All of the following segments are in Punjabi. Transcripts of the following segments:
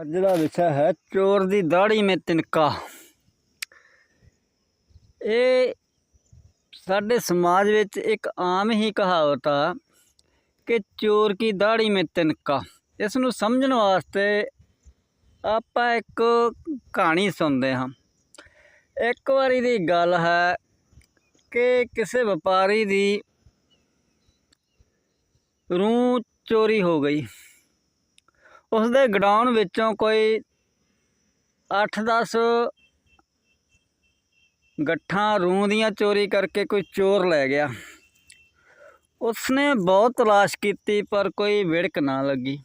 ਅੱਜ ਦਾ ਵਿਸ਼ਾ ਹੈ, ਚੋਰ ਦੀ ਦਾੜੀ ਮੇ ਤਿਨਕਾ। ਇਹ ਸਾਡੇ ਸਮਾਜ ਵਿੱਚ ਇੱਕ ਆਮ ਹੀ ਕਹਾਵਤ ਆ ਕਿ ਚੋਰ ਕੀ ਦਾੜੀ ਮੇ ਤਿਨਕਾ। ਇਸ ਨੂੰ ਸਮਝਣ ਵਾਸਤੇ ਆਪਾਂ ਇੱਕ ਕਹਾਣੀ ਸੁਣਦੇ ਹਾਂ। ਇੱਕ ਵਾਰੀ ਦੀ ਗੱਲ ਹੈ ਕਿ ਕਿਸੇ ਵਪਾਰੀ ਦੀ ਰੂੰ ਚੋਰੀ ਹੋ ਗਈ। ਉਸ ਦੇ ਗਡਾਊਨ ਵਿੱਚੋਂ ਕੋਈ 8-10 ਗੱਠਾਂ ਰੂੰ ਦੀਆਂ ਚੋਰੀ ਕਰਕੇ ਕੋਈ ਚੋਰ ਲੈ ਗਿਆ। ਉਸਨੇ ਬਹੁਤ ਤਲਾਸ਼ ਕੀਤੀ, ਪਰ ਕੋਈ ਵਿੜਕ ਨਾ ਲੱਗੀ।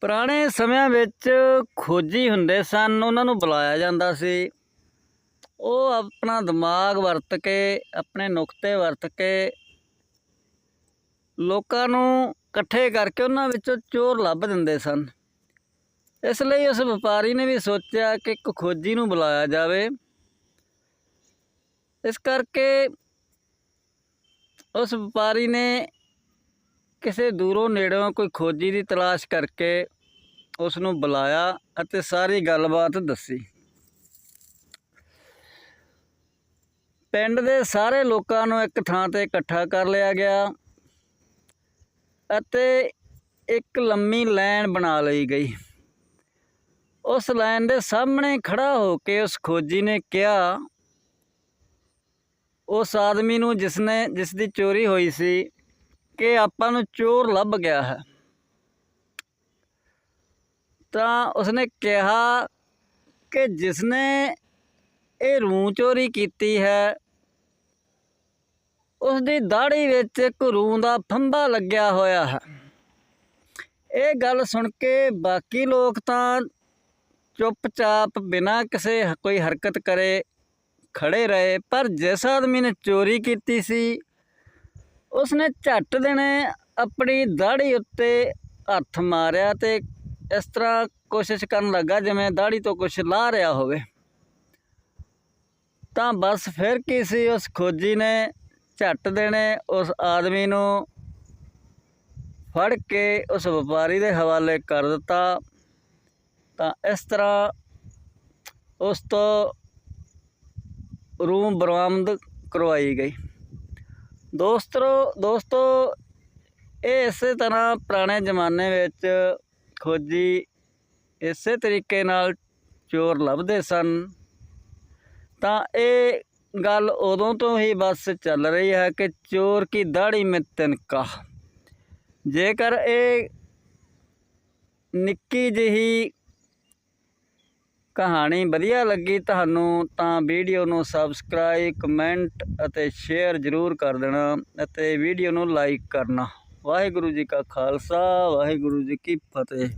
ਪੁਰਾਣੇ ਸਮਿਆਂ ਵਿੱਚ ਖੋਜੀ ਹੁੰਦੇ ਸਨ, ਉਹਨਾਂ ਨੂੰ ਬੁਲਾਇਆ ਜਾਂਦਾ ਸੀ। ਉਹ ਆਪਣਾ ਦਿਮਾਗ ਵਰਤ ਕੇ, ਆਪਣੇ ਨੁਕਤੇ ਵਰਤ ਕੇ ਲੋਕਾਂ ਨੂੰ ਇਕੱਠੇ ਕਰਕੇ ਉਹਨਾਂ ਵਿੱਚੋਂ ਚੋਰ ਲੱਭ ਦਿੰਦੇ ਸਨ। ਇਸ ਲਈ ਉਸ ਵਪਾਰੀ ਨੇ ਵੀ ਸੋਚਿਆ ਕਿ ਇੱਕ ਖੋਜੀ ਨੂੰ ਬੁਲਾਇਆ ਜਾਵੇ। ਇਸ ਕਰਕੇ ਉਸ ਵਪਾਰੀ ਨੇ ਕਿਸੇ ਦੂਰੋਂ ਨੇੜੋਂ ਕੋਈ ਖੋਜੀ ਦੀ ਤਲਾਸ਼ ਕਰਕੇ ਉਸ ਨੂੰ ਬੁਲਾਇਆ ਅਤੇ ਸਾਰੀ ਗੱਲਬਾਤ ਦੱਸੀ। ਪਿੰਡ ਦੇ ਸਾਰੇ ਲੋਕਾਂ ਨੂੰ ਇੱਕ ਥਾਂ ਤੇ ਇਕੱਠਾ ਕਰ ਲਿਆ ਗਿਆ। ਅਤੇ ਇੱਕ ਲੰਮੀ ਲਾਈਨ ਬਣਾ ਲਈ ਗਈ। ਉਸ ਲਾਈਨ ਦੇ ਸਾਹਮਣੇ ਖੜਾ ਹੋ ਕੇ ਉਸ ਖੋਜੀ ਨੇ ਕਿਹਾ, ਉਸ ਆਦਮੀ ਨੂੰ ਜਿਸਨੇ ਜਿਸ ਦੀ ਚੋਰੀ ਹੋਈ ਸੀ, ਕਿ ਆਪਾਂ ਨੂੰ ਚੋਰ ਲੱਭ ਗਿਆ ਹੈ। ਤਾਂ ਉਸਨੇ ਕਿਹਾ ਕਿ ਜਿਸਨੇ ਇਹ ਰੂੰ ਚੋਰੀ ਕੀਤੀ ਹੈ ਉਸ ਦੀ ਦਾੜੀ ਵਿੱਚ ਇੱਕ ਰੂੰ ਦਾ ਫੰਬਾ ਲੱਗਿਆ ਹੋਇਆ ਹੈ। ਇਹ ਗੱਲ ਸੁਣ ਕੇ ਬਾਕੀ ਲੋਕ ਤਾਂ ਚੁੱਪਚਾਪ ਬਿਨਾਂ ਕਿਸੇ ਕੋਈ ਹਰਕਤ ਕਰੇ ਖੜੇ ਰਹੇ, ਪਰ ਜਿਸ ਆਦਮੀ ਨੇ ਚੋਰੀ ਕੀਤੀ ਸੀ, ਉਸਨੇ ਝੱਟ ਦੇਣੇ ਆਪਣੀ ਦਾੜੀ ਉੱਤੇ ਹੱਥ ਮਾਰਿਆ ਤੇ ਇਸ ਤਰ੍ਹਾਂ ਕੋਸ਼ਿਸ਼ ਕਰਨ ਲੱਗਾ ਜਿਵੇਂ ਦਾੜੀ ਤੋਂ ਕੁਝ ਲਾਹ ਰਿਹਾ ਹੋਵੇ। ਤਾਂ ਬਸ ਫਿਰ ਕੀ ਸੀ, ਉਸ ਖੋਜੀ ਨੇ ਝੱਟ ਦੇਣੇ ਉਸ ਆਦਮੀ ਨੂੰ। ਫੜ ਕੇ ਉਸ ਵਪਾਰੀ ਦੇ ਹਵਾਲੇ ਕਰ ਦਿੱਤਾ। ਤਾਂ ਇਸ ਤਰ੍ਹਾਂ ਉਸ ਤੋਂ ਰੂਮ ਬਰਾਮਦ ਕਰਵਾਈ ਗਈ। ਦੋਸਤੋ ਦੋਸਤੋ, ਇਹ ਇਸੇ ਤਰ੍ਹਾਂ ਪੁਰਾਣੇ ਜ਼ਮਾਨੇ ਵਿੱਚ ਖੋਜੀ ਇਸੇ ਤਰੀਕੇ ਨਾਲ ਚੋਰ ਲੱਭਦੇ ਸਨ। ਤਾਂ ਇਹ ਗੱਲ ਉਦੋਂ ਤੋਂ ਹੀ ਬਸ ਚੱਲ ਰਹੀ ਹੈ ਕਿ ਚੋਰ ਕੀ ਦਾੜੀ ਮੇ ਤਿਨਕਾ। ਜੇਕਰ ਇਹ ਨਿੱਕੀ ਜਿਹੀ ਕਹਾਣੀ ਵਧੀਆ ਲੱਗੀ ਤੁਹਾਨੂੰ, ਤਾਂ ਵੀਡੀਓ ਨੂੰ ਸਬਸਕ੍ਰਾਈਬ, ਕਮੈਂਟ ਅਤੇ ਸ਼ੇਅਰ ਜ਼ਰੂਰ ਕਰ ਦੇਣਾ ਅਤੇ ਵੀਡੀਓ ਨੂੰ ਲਾਈਕ ਕਰਨਾ। ਵਾਹਿਗੁਰੂ ਜੀ ਕਾ ਖਾਲਸਾ, ਵਾਹਿਗੁਰੂ ਜੀ ਕੀ ਫਤਿਹ।